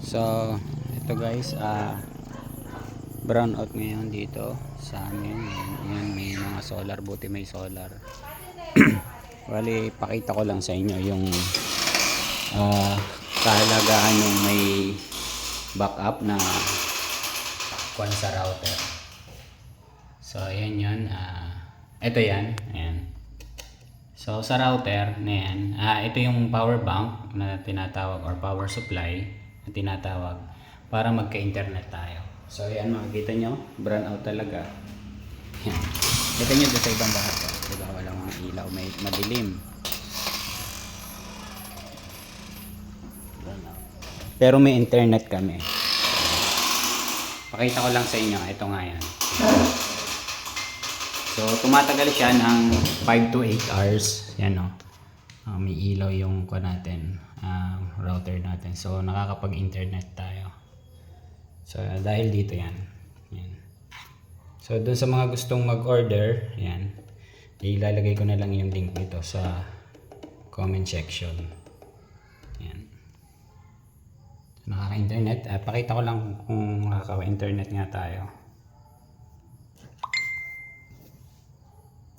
So, ito guys, ah brown out ngayon dito sa amin. Yan, may mga solar, buti may solar. Bali, pakita ko lang sa inyo yung ah kahalagahan ng may backup na kwan sa router. So, ayan yun. ah ito yan. Ayan. So sa router na yan, ah, ito yung power bank na tinatawag or power supply na tinatawag para magka-internet tayo. So yan makikita nyo, brown out talaga. Yan. Kita nyo doon sa ibang bahat. Oh. Diba walang mga ilaw, may madilim. Pero may internet kami. Pakita ko lang sa inyo, ito nga yan. So, tumatagal siya ng 5 to 8 hours. Yan o. Ah, may ilaw yung ko natin, ah, router natin. So, nakakapag-internet tayo. So, dahil dito yan. yan. So, dun sa mga gustong mag-order, yan. Ilalagay ko na lang yung link nito sa comment section. Yan. Nakaka-internet. Ah, pakita ko lang kung nakaka-internet nga tayo.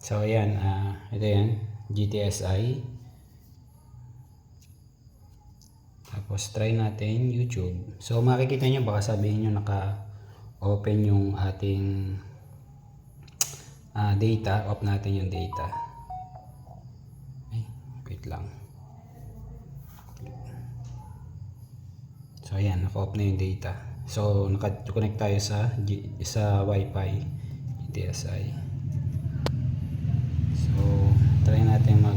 So, ayan. ah ito yan. GTSI. Tapos, try natin YouTube. So, makikita nyo, baka sabihin nyo naka-open yung ating ah, data. Off natin yung data. Ay, wait lang. So, ayan. Naka-off na yung data. So, naka-connect tayo sa, sa Wi-Fi. GTSI. So, try natin mag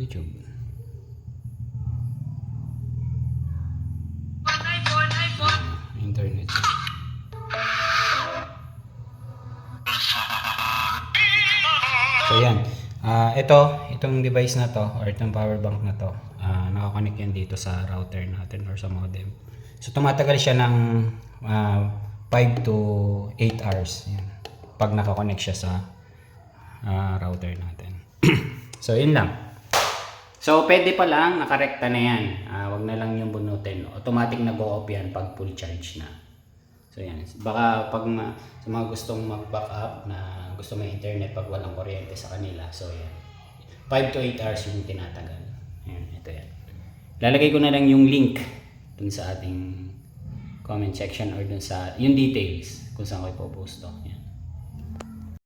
YouTube. Internet. So, yan. Ah, ito, itong device na to, or itong power bank na to, ah, nakakonect yan dito sa router natin or sa modem. So, tumatagal siya ng ah, 5 to 8 hours. Yan. Pag nakakonect siya sa ah, router natin. so, yun lang. So, pwede pa lang, nakarekta na yan. Ah, wag na lang yung bunutin. Automatic na go off yan pag full charge na. So, yan. Baka pag ma- sa mga gustong mag-backup na gusto may internet pag walang kuryente sa kanila. So, yan. 5 to 8 hours yung tinatagal. Ayan, ito yan. Lalagay ko na lang yung link dun sa ating comment section or dun sa yung details kung saan ko ipopost to.